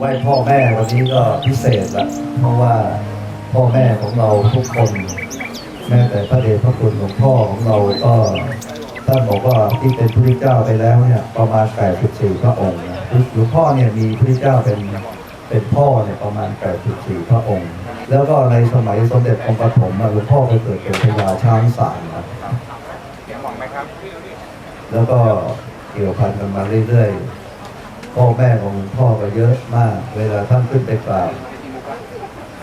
ไหว้พ่อแม่วันนี้ก็พิเศษละเพราะว่าพ่อแม่ของเราทุกคน แม้แต่พระเดชพระคุณหลวงพ่อของเราก็ท่านบอกว่าที่เป็นพระพุทธเจ้าไปแล้วเนี่ยประมาณ84พระองค์หลวงพ่อเนี่ยมีพระพุทธเจ้าเป็นเป็นพ่อเนี่ยประมาณ84พระองค์ แล้วก็ในสมัยสมเด็จองค์ปฐมหลวงพ่อไปเกิดเป็นพญาช้างสารนะเสียงหวังไหมครับแล้วก็เกี่ยวพันกันมาเรื่อยๆ พ่อแม่ของพ่อก็เยอะมาก เวลาท่านขึ้นไปกราบ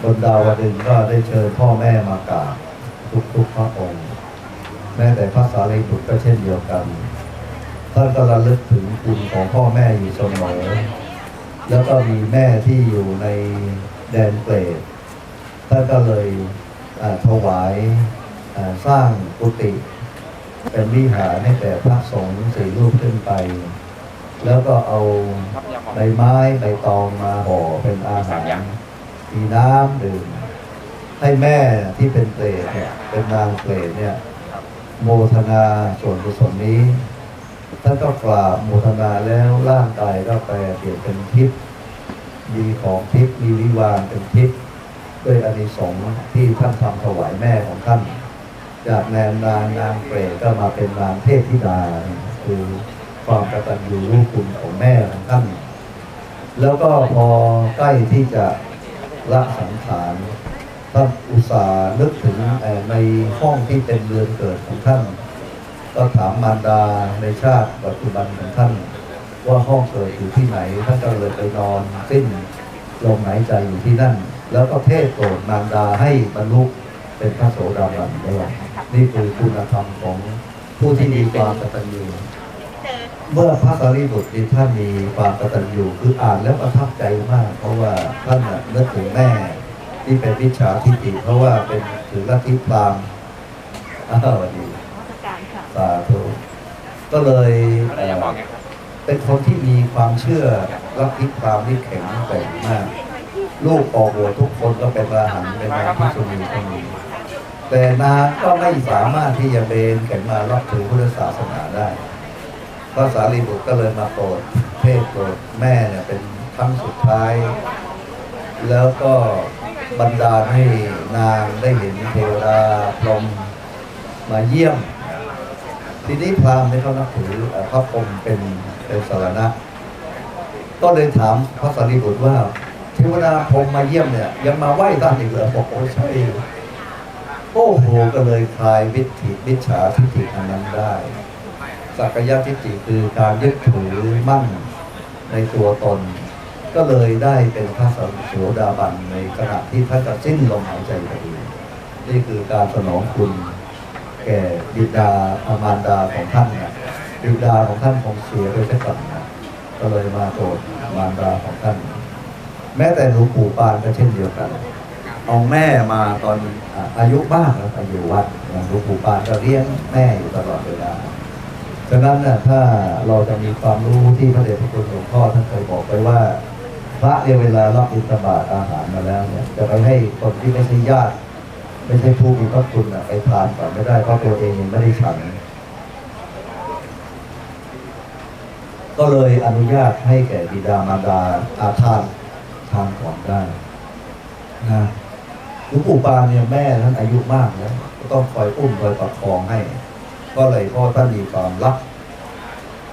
บนดาวดึงก็ได้เชิญพ่อแม่มากราบทุกๆพระองค์ แม้แต่พระสารีบุตรก็เช่นเดียวกัน ท่านก็ระลึกถึงคุณของพ่อแม่อยู่เสมอ แล้วก็มีแม่ที่อยู่ในแดนเปรตท่านก็เลยถวายสร้างกุฏิเป็นวิหารให้แก่พระสงฆ์สี่รูปขึ้นไป แล้วก็เอาใบไม้ใบตองมาห่อเป็นอาหารมีน้ำดื่มให้แม่ที่เป็นเปรตเนี่ยเป็นนางเปรตเนี่ย โมทนาส่วนกุศลนี้ท่านก็กราบโมทนาแล้วร่างกายก็แปลเปลี่ยนเป็นทิพย์มีของทิพย์มีวิวารเป็นทิพย์ด้วยอานิสงส์ที่ท่านทำถวายแม่ของท่าน จากแนมนางนางเปรตก็มาเป็นนางเทพธิดาคือ ความกตัญญูรู้คุณของแม่ของท่าน แล้วก็พอใกล้ที่จะละสังขารท่านอุตส่าห์นึกถึงในห้องที่เป็นเรือนเกิดของท่าน ก็ถามมารดาในชาติปัจจุบันของท่าน ว่าห้องเกิดอยู่ที่ไหน ท่านก็เลยไปนอนสิ้นลมหายใจอยู่ที่นั่น แล้วก็เทศโปรดมารดาให้บรรลุเป็นพระโสดาบันด้วยนี่คือคุณธรรมของผู้ที่มีความกตัญญู เมื่อพระสารีบุตรที่ท่านมีความกตัญญูคืออ่านแล้วประทับใจมาก เพราะว่าท่านน่ะนึกถึงแม่ที่เป็นวิชาทิฏฐิเพราะว่าเป็นถือลัทธิพราหมณ์อ้าวสวัสดีสาธุก็เลยเป็นคนที่มีความเชื่อลัทธิพราหมณ์ที่แข็งแกร่งมาก ลูกออกหัวทุกคนก็เป็นราหันเป็นนางพิษุณีก็มีแต่นางก็ไม่สามารถที่จะเบนแข็งมารับถือพุทธศาสนาได้ ระสารีบุตรก็เลยมาโปรดเพศโปรดแม่เนี่ยเป็นครั้งสุดท้าย แล้วก็บรรดาให้นางได้เห็นเทวดาพรหมมาเยี่ยม ทีนี้พราหมณ์เนี่เขานับถือเอ่อพระพรหมเป็นเป็นสารณะ ก็เลยถามพระสารีบุตรว่าเทวดาพรหมมาเยี่ยมเนี่ยยังมาไหว้ท่านอีกเหรอบอกโอ้ใช่โอ้โหก็เลยคลายวิถีวิชาทิฏฐิอันนั้นได้ สักยะทิฏฐิคือการยึดถือมั่นในตัวตน ก็เลยได้เป็นพระโสดาบันในขณะที่ท่านจะสิ้นลมหายใจพอดีนี่คือการสนองคุณแก่บิดาอามารดาของท่านเนี่ยบิดาของท่านคงเสียไปซะก่อนนะก็เลยมาโปรดมารดาของท่าน แม้แต่หลวงปู่ปานก็เช่นเดียวกัน เอาแม่มาตอนอายุมากแล้วไปอยู่วัดหลวงปู่ปานก็เลี้ยงแม่อยู่ตลอดเวลา ฉะนั้นน่ะถ้าเราจะมีความรู้ที่พระเดชพระคุณหลวงพ่อท่านเคยบอกไว้ว่าพระเนี่ยเวลารับอินทบาตอาหารมาแล้วเนี่ยจะไปให้คนที่ไม่ใช่ญาติไม่ใช่ผู้มีพระคุณน่ะไปทานก่อนไม่ได้เพราะตัวเองยังไม่ได้ฉัน ก็เลยอนุญาตให้แก่บิดามารดาอาทานทานก่อนได้นะหลวงปู่ปานเนี่ยแม่ท่านอายุมากแล้วก็ต้องคอยอุ้มคอยประคองให้ ก็เลยพ่อท่านมีความรัก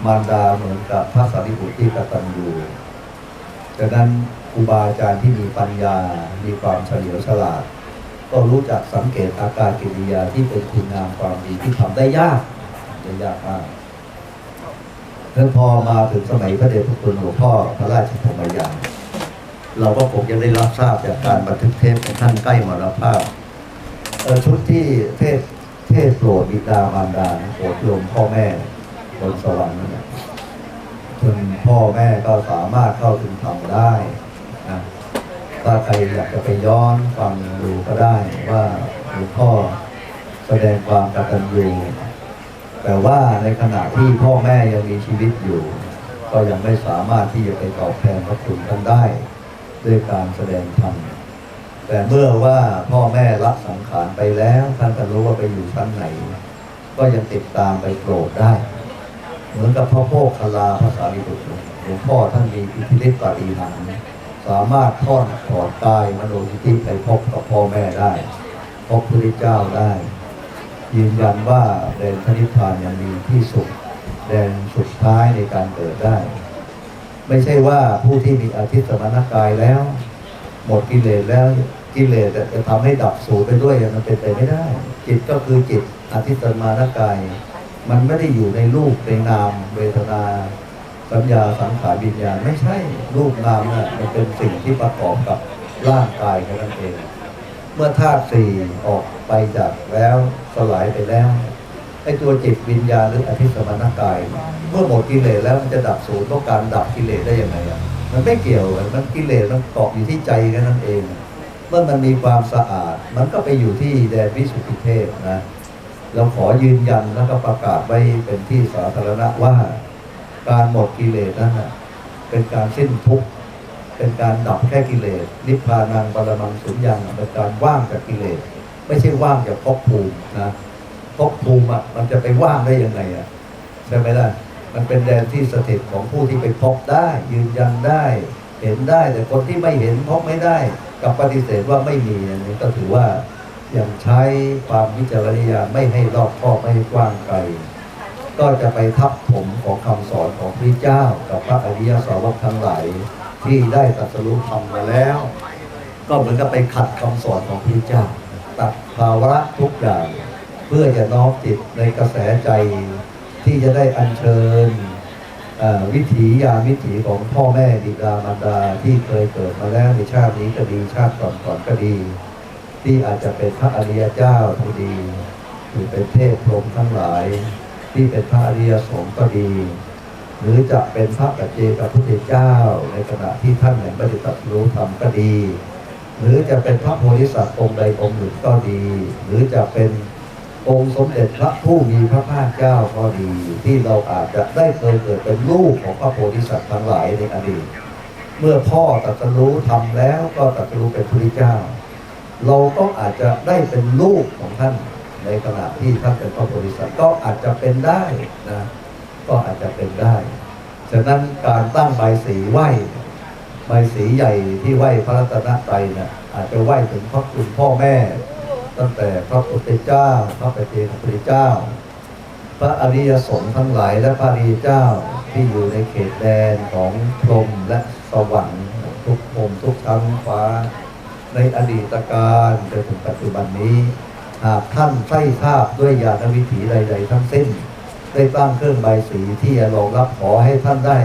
มารดาเหมือนกับพระสารีบุตรที่กตัญญูดังนั้นครูบาอาจารย์ที่มีปัญญา มีความเฉลียวฉลาด ก็รู้จักสังเกตอาการกิริยาที่เป็นคุณงามความดีที่ทำได้ยากได้ยากมากแล้วพอมาถึงสมัยพระเดชพระคุณหลวงพ่อพระราชธรรมยานเราก็คงจะได้รับทราบจากการบันทึกเทปของท่านใกล้มรณภาพชุดที่เทศ ทศโปรดบิดามารดาโปรดโยมพ่อแม่บนสวรรค์นั่นแหละจนพ่อแม่ก็สามารถเข้าถึงธรรมได้นะถ้าใครอยากจะไปย้อนฟังดูก็ได้ว่าหลวงพ่อแสดงความกตัญญูแต่ว่าในขณะที่พ่อแม่ยังมีชีวิตอยู่ ก็ยังไม่สามารถที่จะไปตอบแทนพระคุณท่านได้ ด้วยการแสดงธรรม แต่เมื่อว่าพ่อแม่ละสังขารไปแล้ว ท่านก็รู้ว่าไปอยู่ชั้นไหน ก็ยังติดตามไปโปรดได้ เหมือนกับพ่อโพคลาภาษาลิบุตรหลวงพ่อท่านมีอิทธิฤทธิ์ปาฏิหาริย์สามารถทอดถอนกายมโนทิธิไปพบกับพ่อแม่ได้ พบพระพุทธเจ้าได้ ยืนยันว่าแดนพระนิพพานยังมีที่สุดแดนสุดท้ายในการเกิดได้ ไม่ใช่ว่าผู้ที่มีอาทิตย์สมณกายแล้ว หมดกิเลสแล้วกิเลสจะทำให้ดับสูญไปด้วยมันเป็นไปไม่ได้ จิตก็คือจิตอาทิตย์สมณกาย มันไม่ได้อยู่ในรูปในนามเวทนาสัญญาสังขารวิญญาณไม่ใช่รูปนามน่ะมันเป็นสิ่งที่ประกอบกับร่างกายแค่นั้นเอง เมื่อธาตุสี่ออกไปจากแล้วสลายไปแล้วไอ้ตัวจิตวิญญาณหรืออธิสมานกาย เมื่อหมดกิเลสแล้วมันจะดับสูญต้องการดับกิเลสได้ยังไงอะ มันไม่เกี่ยวมันกิเลสมันเกาะอยู่ที่ใจแค่นั้นเอง เมื่อมันมีความสะอาด มันก็ไปอยู่ที่แดนวิสุทธิเทพนะ เราขอยืนยันแล้วก็ประกาศไว้เป็นที่สาธารณะว่า การหมดกิเลสนั้นเป็นการสิ้นทุกข์เป็นการดับแค่กิเลสนิพพานังปรมังสุญญังเป็นการว่างจากกิเลส ไม่ใช่ว่างจากภพภูมินะภพภูมิอะมันจะไปว่างได้ยังไงอะใช่ไหมล่ะ มันเป็นแดนที่สถิตของผู้ที่ไปพบได้ ยืนยันได้ เห็นได้ แต่คนที่ไม่เห็นพบไม่ได้กับปฏิเสธว่าไม่มีอันนี้ก็ถือว่ายังใช้ความวิจารณญาณไม่ให้รอบคอบไม่ให้กว้างไกลก็จะไปทับถมของคำสอนของพระเจ้า กับพระอริยสาวกทั้งหลายที่ได้ตรัสรู้ธรรมมาแล้ว ก็เหมือนกับไปขัดคำสอนของพระเจ้า ตัดภาวะทุกอย่าง เพื่อจะน้อมจิตในกระแสใจ ที่จะได้อัญเชิญวิถียามวิถีของพ่อแม่บิดามารดาที่เคยเกิดมาแล้วในชาตินี้ก็ดีชาติก่อนๆก็ดี ที่อาจจะเป็นพระอริยเจ้าก็ดีหรือเป็นเทพพรหมทั้งหลาย ที่เป็นพระอริยสงฆ์ก็ดี หรือจะเป็นพระปัจเจกพุทธเจ้า ในขณะที่ท่านยังไม่ได้ตรัสรู้ธรรมก็ดี หรือจะเป็นพระโพธิสัตว์องค์ใดองค์หนึ่งก็ดี หรือจะเป็น องค์สมเด็จพระผู้มีพระภาคเจ้าก็ดี ที่เราอาจจะได้เคยเกิดเป็นลูกของพระโพธิสัตว์ทั้งหลายในอดีต เมื่อพ่อตรัสรู้ทำแล้วก็ตรัสรู้เป็นพระเจ้า เราก็อาจจะได้เป็นลูกของท่านในขณะที่ท่านเป็นพระโพธิสัตว์ก็อาจจะเป็นได้นะก็อาจจะเป็นได้ ฉะนั้นการตั้งใบสีไหว้ใบสีใหญ่ที่ไหว้พระรัตนตรัยเนี่ยอาจจะไหว้ถึงพระคุณพ่อแม่ ตั้งแต่พระพุทธเจ้า พระปฏิเพุทธเจ้า พระอริยสงฆ์ทั้งหลายและพระอริยเจ้าที่อยู่ในเขตแดนของพรหมและสวรรค์ทุกภพทุกชั้นฟ้า ในอดีตการจนถึงปัจจุบันนี้หากท่านใช้ทราบด้วยญาณวิถีใด ๆ ทั้งสิ้น ได้ตั้งเครื่องใบสีที่จะรองรับขอให้ท่านได้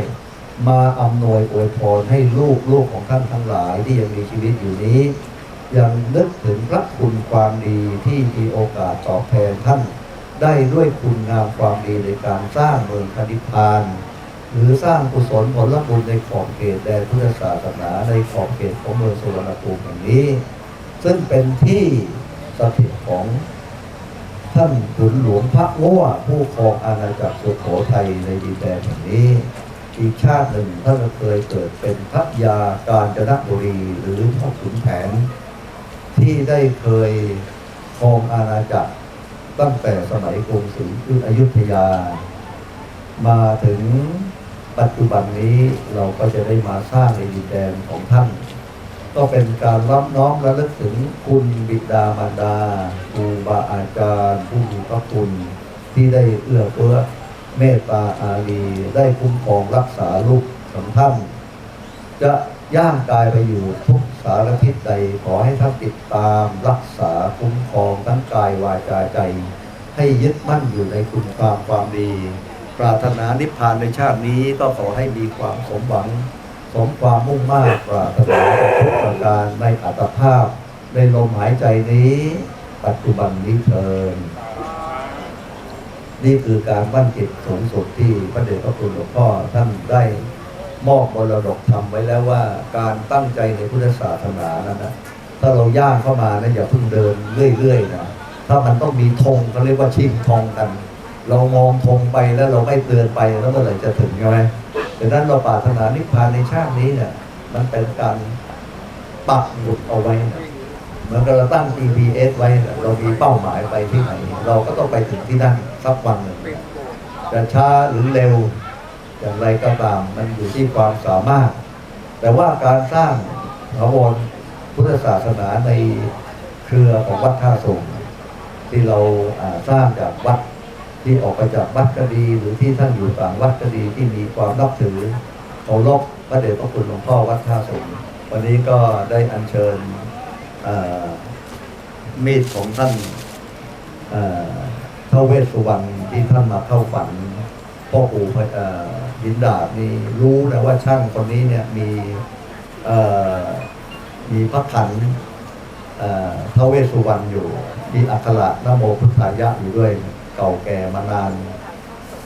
มาอำนวยอวยพรให้ลูกลูกของท่านทั้งหลายที่ยังมีชีวิตอยู่นี้ ยังนึกถึงพระคุณความดีที่มีโอกาสตอบแทนท่าน ได้ด้วยคุณงามความดีในการสร้างเมืองคณิพาน หรือสร้างกุศลผลบุญในขอบเขตแดนพุทธศาสนาในขอบเขตของเมืองสุวรรณภูมิแห่งนี้ ซึ่งเป็นที่สถิตของท่านขุนหลวงพระง่วผู้ครองอาณาจักรสุโขทัยในดินแดนแห่งนี้ อีกชาติหนึ่งท่านเคยเกิดเป็นพัทยาการจนบุรีหรือพ่อขุนแผน ที่ได้เคยครองอาณาจักรตั้งแต่สมัยกรุงศรีอยุธยา มาถึงปัจจุบันนี้เราก็จะได้มาสร้างในดินแดนของท่าน ก็เป็นการรับน้อมระลึกถึงคุณบิดามารดาครูบาอาจารย์ผู้มีพระคุณ ที่ได้เอื้อเฟื้อเมตตาอารีได้คุ้มครองรักษาลูกของท่านจะ ย่างกายไปอยู่ทุกสารทิศใดขอให้ท่านติดตามรักษาคุ้มครองทั้งกายวาจาใจ ให้ยึดมั่นอยู่ในคุณความความดี ปรารถนานิพพานในชาตินี้ก็ขอให้มีความสมหวัง สมความมุ่งมากปรารถนาทุกประการในอัตภาพ ในลมหายใจนี้ ปัจจุบันนี้เทินนี่คือการบั้นจิตสูงสุดที่พระเดชพระคุณหลวงพ่อท่านได้ มอบมรดกทำไว้แล้วว่าการตั้งใจในพุทธศาสนานั้นนะถ้าเราย่างเข้ามานะอย่าเพิ่งเดินเรื่อยๆนะถ้ามันต้องมีธงเขาเรียกว่าชิงธงกัน เรามองธงไปแล้วเราไม่เตือนไปแล้วเมื่อไหร่จะถึงใช่ไหมดังนั้นเราปรารถนานิพพานในชาตินี้เนี่ยมันเป็นการปักหมุดเอาไว้นะเหมือนกับเราตั้ง GPS ไว้นะเรามีเป้าหมายไปที่ไหน เราก็ต้องไปถึงที่นั่นสักวันหนึ่งจะช้าหรือเร็ว อย่างไรก็ตามมันอยู่ที่ความสามารถ แต่ว่าการสร้างถาวรพุทธศาสนาในเครือของวัดท่าสงที่เราสร้างจากวัดที่ออกไปจากวัดก็ดีหรือที่ท่านอยู่ต่างวัดก็ดีที่มีความนับถือเคารพพระเดชพระคุณหลวงพ่อวัดท่าสงวันนี้ก็ได้อัญเชิญมีดของท่านเอ่อท้าวเวสสุวรรณที่ท่านมาเข้าฝันพ่อปู่ หินดาบนี่รู้นะว่าช่างคนนี้เนี่ยมีมีพระขันเอ่อท้าวเวสสุวรรณอยู่ มีอักขระนโมพุทธายะอยู่ด้วยเก่าแก่มานาน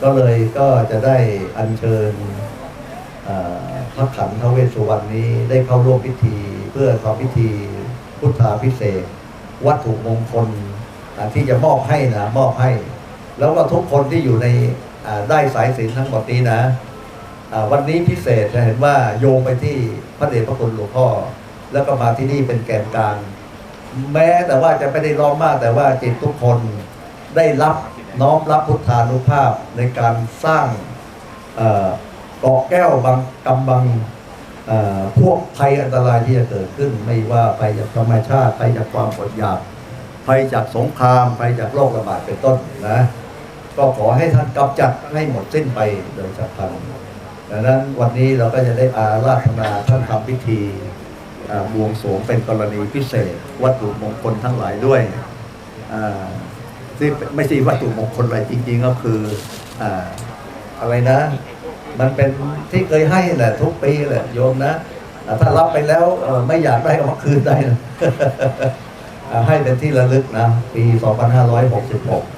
ก็เลยก็จะได้อัญเชิญพระขันท้าวเวสสุวรรณนี้ได้เข้าร่วมพิธี เพื่อทำพิธีพุทธาพิเศษ วัตถุมงคลอ่าที่จะมอบให้นะมอบให้ แล้วก็ทุกคนที่อยู่ใน ได้สายสินทั้งหมดนี้นะวันนี้พิเศษจะเห็นว่าโยงไปที่พระเดชพระคุณหลวงพ่อ แล้วก็มาที่นี่เป็นแกนกลางแม้แต่ว่าจะไม่ได้ร้องมากแต่ว่าจิตทุกคนได้รับน้อมรับพุทธานุภาพในการสร้างเกาะแก้วบางกำบังพวกภัยอันตรายที่จะเกิดขึ้น ไม่ว่าภัยจากธรรมชาติภัยจากความอดอยากภัยจากสงครามภัยจากโรคระบาดเป็นต้นนะ ก็ขอให้ท่านกำจัดให้หมดสิ้นไปโดยฉับพลันดังนั้นวันนี้เราก็จะได้อาราธนาท่านทำพิธีบวงสรวงเป็นกรณีพิเศษ วัตถุมงคลทั้งหลายด้วยอ่าที่ไม่ใช่วัตถุมงคลอะไรจริงๆก็คืออ่าอะไรนะ มันเป็นที่เคยให้แหละทุกปีแหละโยมนะอ่ถ้ารับไปแล้วไม่อยากได้ก็มาคืนได้นะให้เป็นที่ระลึกนะ ปี 2566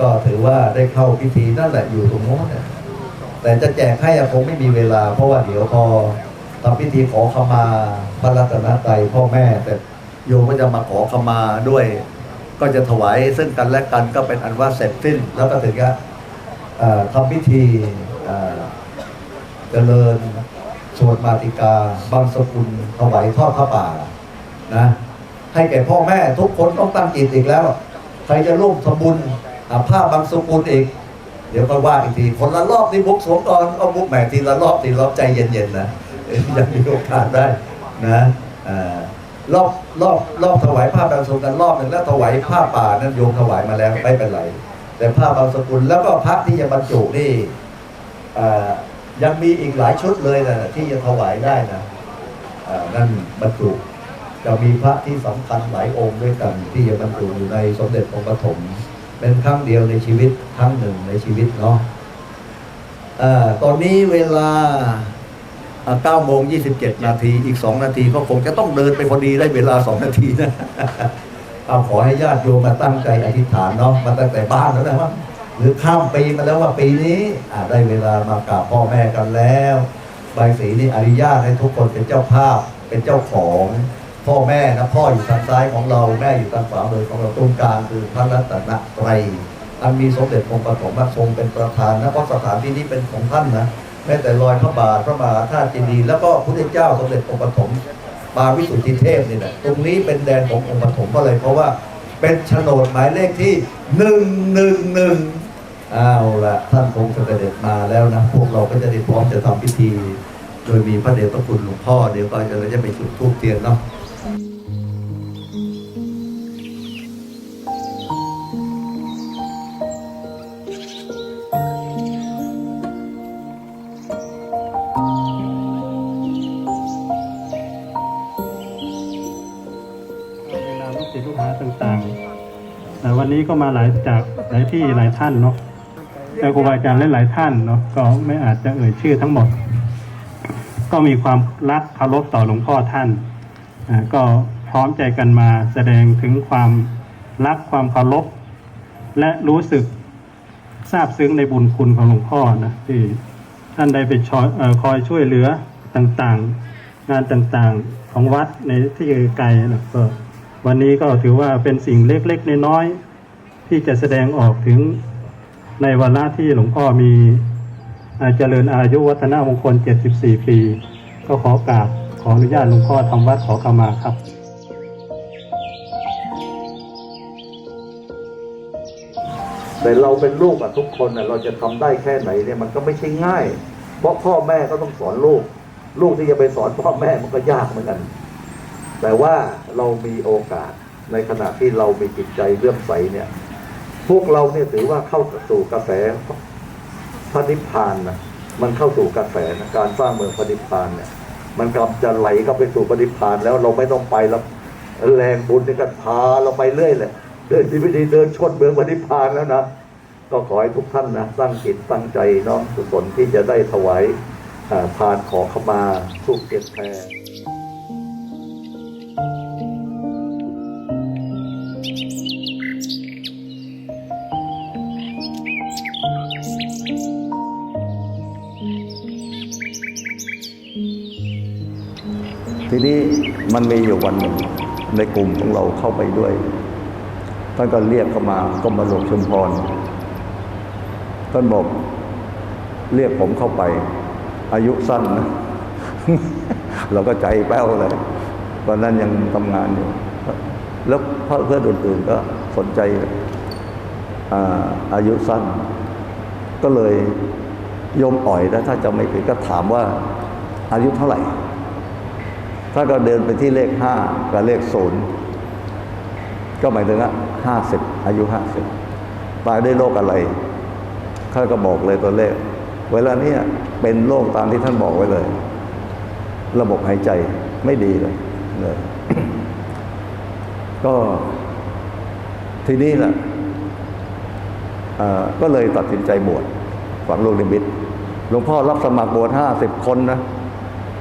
ก็ถือว่าได้เข้าพิธีนั่นแหละอยู่ตรงโน้นแต่จะแจกให้คงไม่มีเวลา เพราะว่าเดี๋ยวพอทำพิธีขอขมาพระรัตนตรัยพ่อแม่ แต่โยมก็จะมาขอขมาด้วย ก็จะถวายซึ่งกันและกันก็เป็นอันว่าเสร็จสิ้น แล้วก็ถึงจะเอ่อทำพิธีเจริญสวดมาติกาบางสกุลถวายทอดพระป่านะให้แก่พ่อแม่ทุกคนต้องตั้งจิตอีกแล้ว ใครจะร่วมทำบุญ ผ้าบางสกุลอีก เดี๋ยวก็ว่าอีกทีคนละรอบนี่บุกสวงก่อนเอาบุกแหม่ทีละรอบทีละรอบใจเย็นๆนะยังมีโอกาสได้นะอรอบรอบรอบถวายผ้าบางสกุลกันรอบหนึ่งแล้วถวายผ้าป่านั้นโยมถวายมาแล้วไม่เป็นไร แต่ผ้าบางสกุลแล้วก็พระที่จะบรรจุนี่ยังมีอีกหลายชุดเลยนะที่จะถวายได้นะนั่นบรรจุจะมีพระที่สำคัญหลายองค์ด้วยกัน ที่จะบรรจุอยู่ในสมเด็จองค์ปฐม เป็นครั้งเดียวในชีวิตครั้งหนึ่งในชีวิตเนาะตอนนี้เวลา9โมง27 นาทีอีก 2 นาทีก็คงจะต้องเดินไปพอดีได้เวลา 2 นาทีนะเอาขอให้ญาติโยมมาตั้งใจอธิษฐานเนาะมาตั้งแต่บ้านแล้วนะว่าหรือข้ามปีมาแล้วว่าปีนี้ได้เวลามากราบพ่อแม่กันแล้ว ใบสีนี่อนุญาตให้ทุกคนเป็นเจ้าภาพเป็นเจ้าของ พ่อแม่นะพ่ออยู่ทางซ้ายของเราแม่อยู่ทางขวามือของเราตรงกลางคือพระรัตนตรัยอันมีสมเด็จองค์ปฐมทรงเป็นประธานนะเพราะสถานที่นี้เป็นของท่านนะแม้แต่รอยพระบาทพระมหาธาตุเจดีย์แล้วก็พระพุทธเจ้าสมเด็จองค์ปฐมปาวิสุทธิเทพนี่แหละตรงนี้เป็นแดนขององค์ปฐมเพราะอะไรเพราะว่าเป็นโฉนดหมายเลขที่หนึ่งหนึ่งหนึ่งเอาวละท่านคงเสด็จมาแล้วนะพวกเราก็จะได้พร้อมจะทำพิธี โดยมีพระเดชพระคุณหลวงพ่อเดี๋ยวก็จะจะไปจุดธูปเทียนเนาะ ก็มาหลายจากหลายที่หลายท่านเนาะแต่ครูบาอาจารย์หลายท่านเนาะก็ไม่อาจจะเอ่ยชื่อทั้งหมด ก็มีความรักเคารพต่อหลวงพ่อท่านก็พร้อมใจกันมาแสดงถึงความรักความเคารพและรู้สึกซาบซึ้งในบุญคุณของหลวงพ่อนะที่ท่านได้ไปชออคอยช่วยเหลือต่างๆ งานต่างๆของวัดในที่ไกลนะก็วันนี้ก็ถือว่าเป็นสิ่งเล็กๆน้อยๆ ที่จะแสดงออกถึงในวาระที่หลวงพ่อมีเจริญอายุวัฒนามงคล 74 ปี ก็ขอกราบขออนุญาตหลวงพ่อทำวัดขอขมาครับแต่เราเป็นลูกอะทุกคนน่ะเราจะทำได้แค่ไหนเนี่ยมันก็ไม่ใช่ง่าย เพราะพ่อแม่ก็ต้องสอนลูก ลูกที่จะไปสอนพ่อแม่มันก็ยากเหมือนกัน แต่ว่าเรามีโอกาสในขณะที่เรามีจิตใจเลื่อมใสเนี่ย พวกเราเนี่ยถือว่าเข้าสู่กระแสพระนิพพานนะมันเข้าสู่กระแสนะการสร้างเมืองพระนิพพานเนี่ย มันกำลังจะไหลเข้าไปสู่พระนิพพานแล้วเราไม่ต้องไปแล้วแรงบุญนี่ก็พาเราไปเรื่อยเลยเดินที่ไม่ดีเดินชนเมืองพระนิพพานแล้วนะก็ขอให้ทุกท่านนะตั้งจิตตั้งใจน้อมกุศลที่จะได้ถวายทานขอขมาสุขเกียรติแทน ทีนี้มันมีอยู่วันหนึ่งในกลุ่มของเราเข้าไปด้วยท่านก็เรียกเข้ามาก็มาหลวงชุมพรท่านบอกเรียกผมเข้าไป อายุสั้นนะเราก็ใจแป้วเลยตอนนั้นยังทำงานอยู่ แล้วเพื่อนเพื่อนอื่นๆก็สนใจอาอายุสั้น ก็เลยยมอ่อยแล้วถ้าจะไม่ผิดก็ถามว่าอายุเท่าไหร่ ถ้าก็เดินไปที่เลขห้ากับเลขศูนย์ก็หมายถึงว่าห้าสิบอายุห้าสิบตายด้วยโรคอะไรข้าก็บอกเลยตัวเลข เวลาเนี้ยเป็นโรคตามที่ท่านบอกไว้เลย ระบบหายใจไม่ดีเลยเลยก็ทีนี้แหละก็เลยตัดสินใจบวชฝังลูกนิมิตหลวงพ่อรับสมัครบวชห้าสิบคนนะ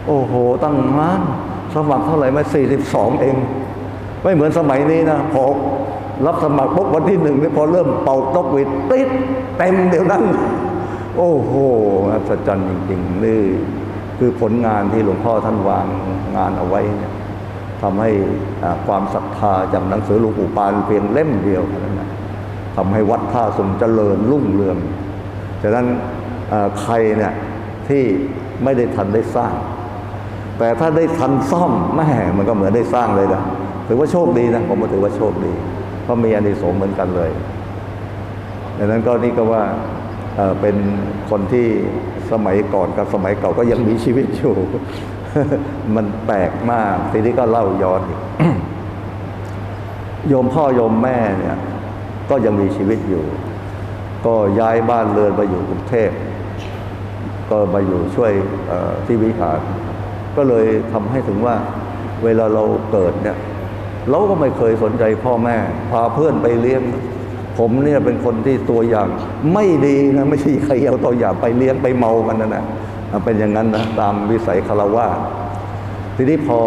โอ้โห ตั้งนาน สมัครเท่าไหร่มาสี่สิบสองเอง ไม่เหมือนสมัยนี้นะพอรับสมัครปุ๊บวันที่หนึ่งนี่พอเริ่มเป่าตกวิดติดเต็มเดี๋ยวนั้น โอ้โหอัศจรรย์จริงๆนี่คือผลงานที่หลวงพ่อท่านวางงานเอาไว้เนี่ยทำให้ความศรัทธาจากหนังสือหลวงปู่ปานเพียงเล่มเดียวเท่านั้นนะทำให้วัดท่าทรงเจริญรุ่งเรืองฉะนั้นใครเนี่ยที่ไม่ได้ทันได้สร้าง แต่ถ้าได้ทันซ่อมแม่มันก็เหมือนได้สร้างเลยนะถือว่าโชคดีนะผมก็ถือว่าโชคดี เพราะมีอานิสงส์เหมือนกันเลยดังนั้นก็นี่ก็ว่าเป็นคนที่สมัยก่อนกับสมัยเก่าก็ยังมีชีวิตอยู่ มันแปลกมาก ทีนี้ก็เล่าย้อนอีกโยมพ่อโยมแม่เนี่ย ก็ยังมีชีวิตอยู่ ก็ย้ายบ้านเรือนมาอยู่กรุงเทพ ก็มาอยู่ช่วยที่วิหาร ก็เลยทำให้ถึงว่าเวลาเราเกิดเนี่ยเราก็ไม่เคยสนใจพ่อแม่ พาเพื่อนไปเลี้ยง ผมเนี่ยเป็นคนที่ตัวอย่าง ไม่ดีนะไม่ใช่ใครเอาตัวอย่างไปเลี้ยงไปเมากันนะนะเป็นอย่างนั้นนะตามวิสัยคารวะทีนี้พอ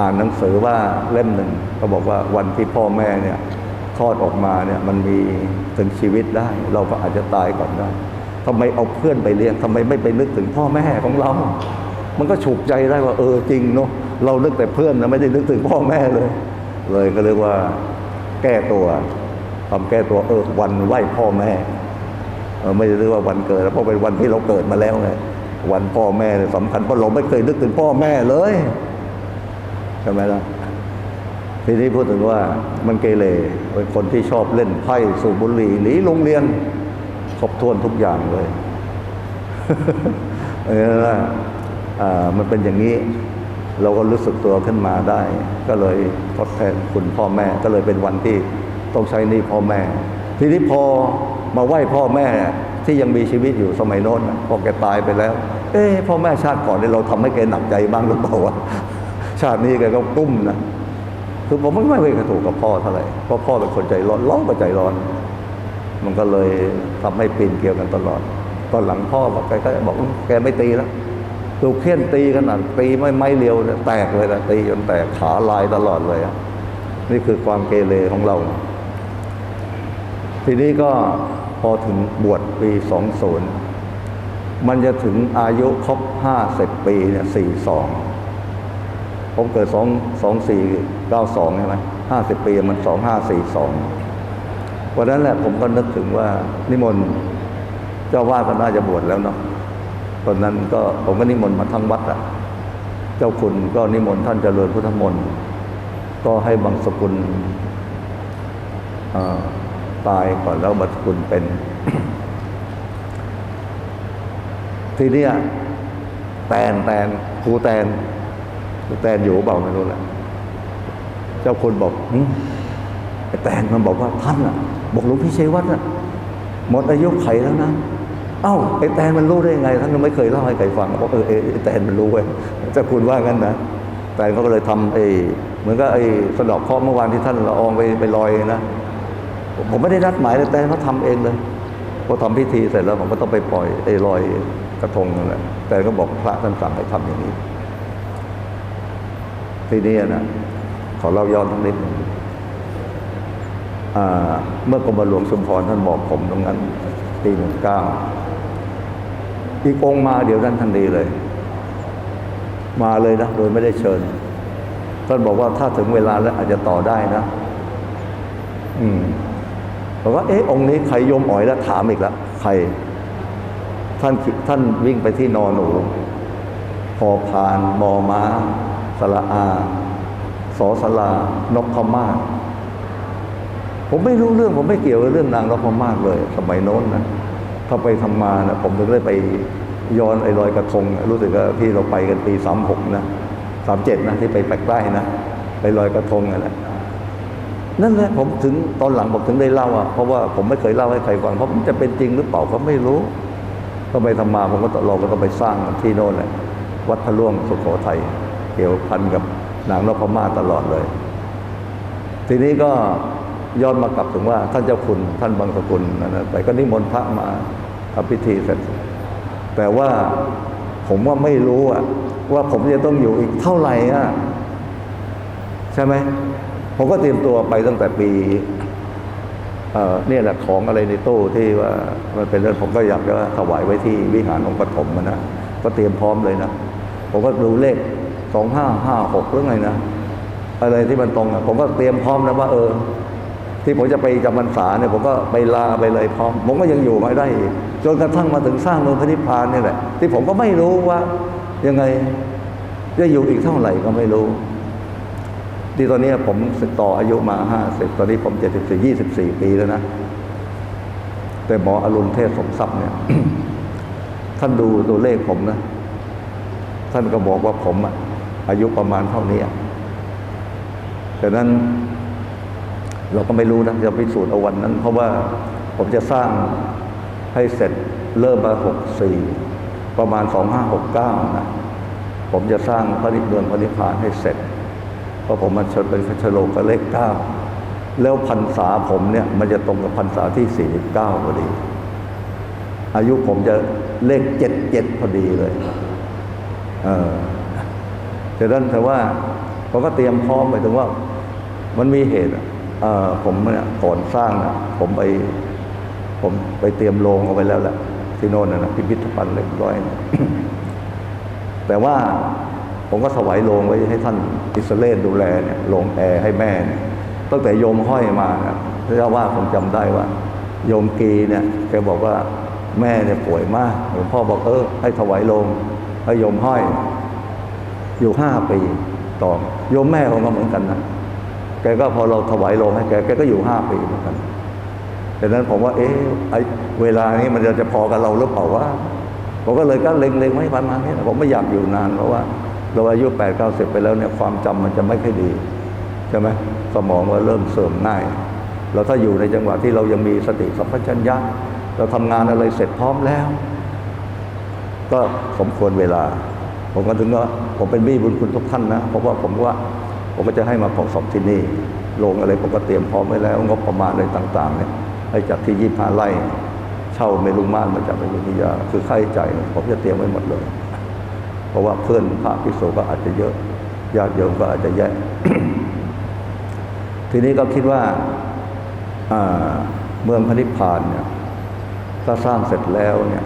อ่านหนังสือว่าเล่มหนึ่งก็บอกว่าวันที่พ่อแม่เนี่ยคลอดออกมาเนี่ยมันมีถึงชีวิตได้ เราก็อาจจะตายก่อนได้ทำไมเอาเพื่อนไปเลี้ยงทำไมไม่ไปนึกถึงพ่อแม่ของเรา มันก็ฉุกใจได้ว่าเออจริงเนาะเรานึกแต่เพื่อนนะไม่ได้นึกถึงพ่อแม่เลย เลยก็เรียกว่าแก้ตัวทำแก้ตัวเออวันไหว้พ่อแม่เออไม่ได้เรียกว่าวันเกิดเพราะเป็นวันที่เราเกิดมาแล้วไงวันพ่อแม่เนี่ยสำคัญเพราะเราไม่เคยนึกถึงพ่อแม่เลยใช่ไหมล่ะทีนี้พูดถึงว่ามันเกเรเป็นคนที่ชอบเล่นไพ่สูบบุหรี่หนีโรงเรียนครบถ้วนทุกอย่างเลยเออ มันเป็นอย่างนี้เราก็รู้สึกตัวขึ้นมาได้ ก็เลยทดแทนคุณพ่อแม่ก็เลยเป็นวันที่ต้องใช้นี้พ่อแม่ ทีนี้พอมาไหว้พ่อแม่ที่ยังมีชีวิตอยู่สมัยโน้นพอแกตายไปแล้ว เอ๊พ่อแม่ชาติก่อนเนี่ยเราทำให้แกหนักใจบ้างหรือเปล่าวะชาตินี้แกก็กุ้มนะคือผมไม่เคยถูกกับพ่อเท่าไหร่เพราะพ่อเป็นคนใจร้อนร้อนก็ใจร้อน มันก็เลยทำให้ปีนเกลียวกันตลอดตอนหลังพ่อบอกแกก็บอกแกไม่ตีแล้ว ถูกเข่นตีขนาดตีไม่ไม้เรียวนี่แตกเลยนะตีจนแตกขาลายตลอดเลยนี่คือความเกเรของเรา ทีนี้ก็พอถึงบวชปีสองศูนย์มันจะถึงอายุครบห้าสิบปีเนี่ยสี่สองผมเกิดสองสองสี่เก้าสองใช่ไหมห้าสิบปีมันสองห้าสี่สองวันนั้นแหละผมก็นึกถึงว่านิมนต์เจ้าว่าก็น่าจะบวชแล้วเนาะ ตอนนั้นก็ผมก็นิมนต์มาทั้งวัดอะเจ้าคุณก็นิมนต์ท่านเจริญพุทธมนต์ก็ให้บางสกุลอ่าตายก่อนแล้วบางสกุลเป็น ทีนี้แตนแตนครูแตนครูแตนอยู่เปล่าไม่รู้แหละเจ้าคุณบอกไอ้แตนมันบอกว่าท่านอะบอกหลวงพี่ชัยวัฒน์อะหมดอายุไขแล้วนะ อ้าไอ้แตนมันรู้ได้ยังไง ท่านยังไม่เคยเล่าให้ใครฟังบอกเออไอ้แตนมันรู้เว้ยจ้าคุณว่างั้นนะแตนเขาก็เลยทำไอ้เหมือนกับไอ้สะเดอกเคราะห์เมื่อวานที่ท่านละอองไปไปลอยนะผมไม่ได้นัดหมายเลยแต่เขาทำเองเลยพอทำพิธีเสร็จแล้วผมก็ต้องไปปล่อยไอ้ลอยกระทงนั่นแหละแต่ก็บอกพระท่านสั่งให้ทำอย่างนี้ ทีนี้นะขอเล่าย้อนทั้งนิดนึงเมื่อกรมหลวงชุมพรท่านบอกผมตรงนั้นปีหนึ่งเก้า อีกองค์มาเดี๋ยวนั้นทันทีเลย มาเลยนะโดยไม่ได้เชิญ ท่านบอกว่าถ้าถึงเวลาแล้วอาจจะต่อได้นะ อืมบอกว่า เอ๊ะองค์นี้ใครโยมอ๋อยแล้วถามอีกแล้วใคร ท่านท่านวิ่งไปที่นอนหนูพอพานมอม้าสระอาสอสลานกพม่าผมไม่รู้เรื่อง ผมไม่เกี่ยวกับเรื่องนางนพมาเลย สมัยโน้นนะ ถ้าไปทำมานะผมถึงได้ไปย้อนไอ้รอยกระทง รู้สึกว่าที่เราไปกันปีสามหกนะสามเจ็ดนะที่ไปแปลกใต้นะไปลอยกระทงนั่นแหละนั่นแหละผมถึงตอนหลังผมถึงได้เล่าอะเพราะว่าผมไม่เคยเล่าให้ใครฟังเพราะมันจะเป็นจริงหรือเปล่าก็ไม่รู้ ก็ไปทำมาผมก็เราก็ต้องไปสร้างที่โน่นแหละวัดพระล่วงสุโขทัยเกี่ยวพันกับนางนพมาตลอดเลย ทีนี้ก็ย้อนมากลับถึงว่าท่านเจ้าคุณท่านบางสกุลนั่นนะแต่ก็นิมนต์พระมา ทำพิธีเสร็จแต่ว่าผมว่าไม่รู้อะว่าผมจะต้องอยู่อีกเท่าไหร่อะใช่ไหมผมก็เตรียมตัวไปตั้งแต่ปีเอ่อเนี่ยแหละของอะไรในตู้ที่ว่ามันเป็นเรื่องผมก็อยากจะถวายไว้ที่วิหารองค์ปฐมนะก็เตรียมพร้อมเลยนะผมก็ดูเลขสองห้าห้าหกหรือไงนะอะไรที่มันตรงอะผมก็เตรียมพร้อมนะว่าเออ ที่ผมจะไปจำพรรษาเนี่ยผมก็ไปลาไปเลยพร้อม ผมก็ยังอยู่ไม่ได้อีก จนกระทั่งมาถึงสร้างเมืองพระนิพพานนี่แหละ ที่ผมก็ไม่รู้ว่ายังไงจะอยู่อีกเท่าไหร่ก็ไม่รู้ ที่ตอนนี้ผมสึกต่ออายุมาห้าสิบตอนนี้ผมเจ็ดสิบสี่ยี่สิบสี่ปีแล้วนะ แต่หมออรุณเทพสมทรัพย์เนี่ย ท่านดูตัวเลขผมนะ ท่านก็บอกว่าผมอะอายุประมาณเท่านี้ดังนั้นเราก็ไม่รู้นะจะพิสูจน์เอาวันนั้น เพราะว่าผมจะสร้าง ให้เสร็จเริ่มมาหกสี่ประมาณสองห้าหกเก้านะผมจะสร้างพระนิพเมืองพระนิพพานให้เสร็จ เพราะผมมันชนเป็นชโลกเลขเก้าแล้วพรรษาผมเนี่ย มันจะตรงกับพรรษาที่สี่สิบเก้าพอดี อายุผมจะเลขเจ็ดเจ็ดพอดีเลย เออแต่นั้นแต่ว่าผมก็เตรียมพร้อมไปถึงว่า มันมีเหตุผมเนี่ยก่อนสร้างนะผมไป ผมไปเตรียมโรงเอาไว้แล้วแหละที่โน่นนะพิพิธภัณฑ์เล็กร้อยนะแต่ว่าผมก็ถวายโรงไว้ให้ท่านอิสเอลดูแลเนี่ยโรงแอร์ให้แม่เนี่ยตั้งแต่โยมห้อยมานะเจ้าว่าผมจำได้ว่า โยมกีเนี่ยแกบอกว่าแม่เนี่ยป่วยมากหลวงพ่อบอกเออให้ถวายโรงให้โยมห้อย อยู่ห้าปีต่อโยมแม่ผมก็เหมือนกันนะแกก็พอเราถวายโรงให้แกแกก็อยู่ห้าปีเหมือนกัน ดังนั้นผมว่า เอ๊ะไอเวลานี้มันจะจะพอกับเราหรือเปล่าว่าผมก็เลยก็เล็งๆไว้ประมาณนี้ผมไม่อยากอยู่นานเพราะว่าเราอายุแปดเก้าสิบไปแล้วเนี่ยความจำมันจะไม่ค่อยดีใช่ไหมสมองเราเริ่มเสื่อมง่าย เราถ้าอยู่ในจังหวะที่เรายังมีสติสัมปชัญญะเราทำงานอะไรเสร็จพร้อมแล้ว ก็สมควรเวลา ผมก็ถึงว่าผมเป็นบี้บุญคุณทุกท่านนะเพราะว่าผมว่าผมก็จะให้มาประสบที่นี่โรงอะไรผมก็เตรียมพร้อมไว้แล้ว งบประมาณอะไรต่าง ๆ เนี่ย ให้จากที่ยี่ห้าไร่เช่าเมลุมาตมาจากอยุธยา คือค่าใช้จ่ายผมจะเตรียมไว้หมดเลย เพราะว่าเพื่อนพระภิกษุก็อาจจะเยอะญาติโยมก็อาจจะแยะทีนี้ก็คิดว่าเมืองพระนิพพานเนี่ยถ้าสร้างเสร็จแล้วเนี่ย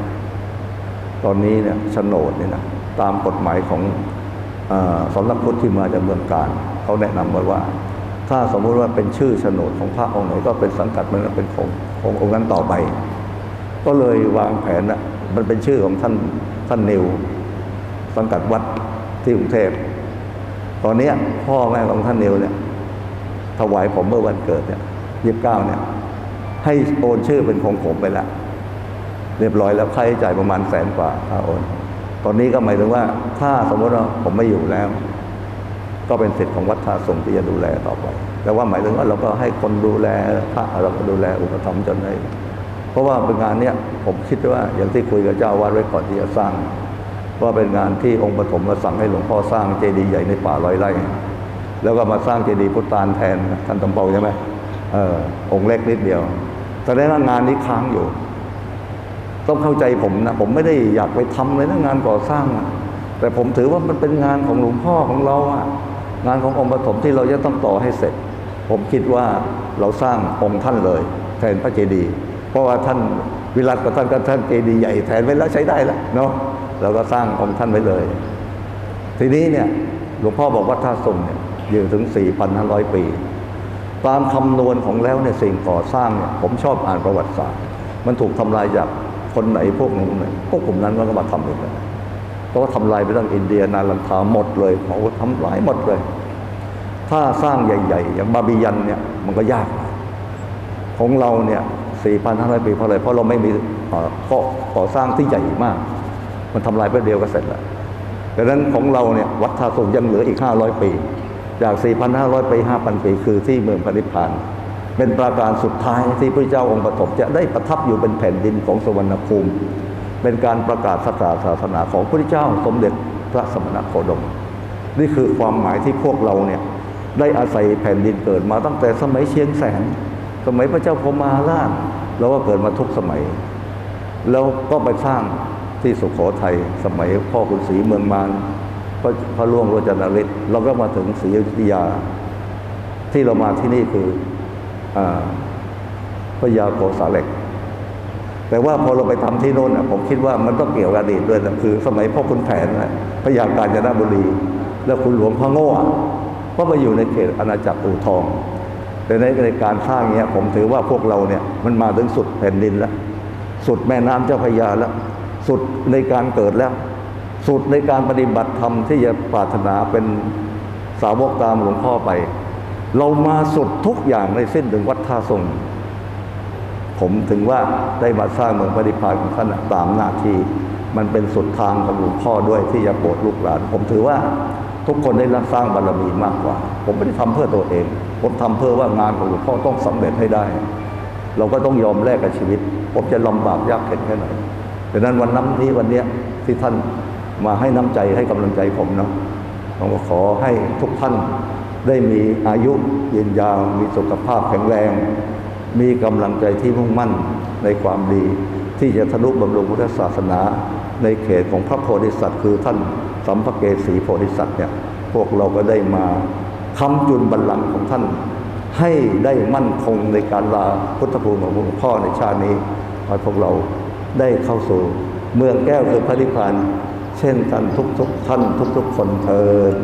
ตอนนี้เนี่ยโฉนดเนี่ยนะตามกฎหมายของอสำนักพุทธที่มาจากเมืองการ เขาแนะนำไว้ว่า ถ้าสมมุติว่าเป็นชื่อโฉนดของพระองค์ไหนก็เป็นสังกัดมันเป็นของขององค์นั้นต่อไป ก็เลยวางแผนนะมันเป็นชื่อของท่านท่านนิว สังกัดวัดที่กรุงเทพตอนนี้พ่อแม่ของท่านนิวเนี่ยถวายผมเมื่อวันเกิดเนี่ยยี่สิบเก้าเนี่ย ให้โอนชื่อเป็นของผมไปแล้วเรียบร้อยแล้วค่าใช้จ่ายประมาณแสนกว่าค่าโอน ตอนนี้ก็หมายถึงว่าถ้าสมมติว่าผมไม่อยู่แล้ว ก็เป็นสิทธิ์ของวัดท่าสงฆ์ที่จะดูแลต่อไป แต่ว่าหมายถึงว่าเราก็ให้คนดูแลพระเราก็ดูแลอุปถัมภ์จนได้เพราะว่าเป็นงานเนี้ยผมคิดว่าอย่างที่คุยกับเจ้าวาดไว้ก่อนที่จะสร้าง ว่าเป็นงานที่องค์ปฐมมาสั่งให้หลวงพ่อสร้างเจดีย์ใหญ่ในป่าร้อยไร่ แล้วก็มาสร้างเจดีย์พุทธานแทนท่านตำเปาใช่ไหมเออองค์เล็กนิดเดียวแสดงว่างานนี้ค้างอยู่ ต้องเข้าใจผมนะผมไม่ได้อยากไปทำเลยนะงานก่อสร้าง แต่ผมถือว่ามันเป็นงานของหลวงพ่อของเราอะ งานขององค์ปฐมที่เราจะต้องต่อให้เสร็จ ผมคิดว่าเราสร้างองค์ท่านเลย แทนพระเจดีย์เพราะว่าท่านวิรัตกับท่านก็ท่านเจดีย์ใหญ่แทนไว้แล้วใช้ได้แล้วเนาะเราก็สร้างองค์ท่านไว้เลย ทีนี้เนี่ยหลวงพ่อบอกว่าท่าทรงเนี่ยยู่ถึง 4,500 ปี ตามคำนวณของแล้วเนี่ยสิ่งก่อสร้างเนี่ยผมชอบอ่านประวัติศาสตร์ มันถูกทำลายจากคนไหนพวกหนึ่งไหนพวกกลุ่มนั้นมันก็มาทำเองเลย เพราะว่าทำลายไปตั้งอินเดียนาลันทาหมดเลยเขาทำลายหมดเลย ถ้าสร้างใหญ่ๆ อย่างบาบิยันเนี่ยมันก็ยาก ของเราเนี่ย4,500 ปีเพราะอะไรเพราะเราไม่มีก่อก่อสร้างที่ใหญ่มาก มันทำลายแป๊บเดียวก็เสร็จแล้วดังนั้นของเราเนี่ยวัดทาสงยังเหลืออีก 500 ปี จาก 4,500 ไป 5,000 ปี คือที่เมืองพระนิพพาน เป็นปราการสุดท้ายที่พระเจ้าองค์ปฐมจะได้ประทับอยู่เป็นแผ่นดินของสวรรณภูมิ เป็นการประกาศศาสนาศาสนาของพระเจ้าสมเด็จพระสมณโคดม นี่คือความหมายที่พวกเราเนี่ยได้อาศัยแผ่นดินเกิดมาตั้งแต่สมัยเชียงแสน สมัยพระเจ้าพมาราชเราก็เกิดมาทุกสมัย แล้วก็ไปสร้างที่สุโขทัยสมัยพ่อคุณศรีเมืองมารพระพระล่วงโรจนฤทธิ์เราก็มาถึงศรีอยุธยา ที่เรามาที่นี่คืออาพระยาโกษาเหล็ก แต่ว่าพอเราไปทำที่โน่นผมคิดว่ามันต้องเกี่ยวกับอดีตด้วยนะคือ สมัยพ่อคุณแผนนะพระยากาญจนบุรี แล้วคุณหลวงพระโง่ก็มาอยู่ในเขตอาณาจักรอู่ทอง แต่ในในการสร้างเนี้ยผมถือว่าพวกเราเนี่ยมันมาถึงสุดแผ่นดินแล้ว สุดแม่น้ำเจ้าพระยาแล้ว สุดในการเกิดแล้ว สุดในการปฏิบัติธรรมที่จะปรารถนาเป็นสาวกตามหลวงพ่อไป เรามาสุดทุกอย่างในเส้นถึงวัดท่าทรง ผมถึงว่าได้มาสร้างเมืองปฏิพานของท่านตามหน้าที่ มันเป็นสุดทางของหลวงพ่อด้วยที่จะโปรดลูกหลาน ผมถือว่าทุกคนได้รับสร้างบารมีมากกว่า ผมไม่ได้ทำเพื่อตัวเอง ผมทำเพื่อว่างานของหลวงพ่อต้องสำเร็จให้ได้ เราก็ต้องยอมแลกกับชีวิต ผมจะลำบากยากเข็นแค่ไหนดังนั้นวันน้ำนี้วันนี้ที่ท่านมาให้น้ำใจให้กำลังใจผมเนาะผมก็ขอให้ทุกท่านได้มีอายุยืนยาวมีสุขภาพแข็งแรง มีกำลังใจที่มุ่งมั่นในความดี ที่จะทะลุบำรุงพุทธศาสนา ในเขตของพระโพธิสัตว์ คือท่านสัมภเกสีโพธิสัตว์เนี่ยพวกเราก็ได้มาค้ำจุนบัลลังก์ของท่าน ให้ได้มั่นคงในการลาพุทธภูมิของหลวงพ่อในชาตินี้ขอให้พวกเราได้เข้าสู่เมืองแก้วคือพระนิพพานเช่นกันทุกๆท่านทุกๆคนเทิน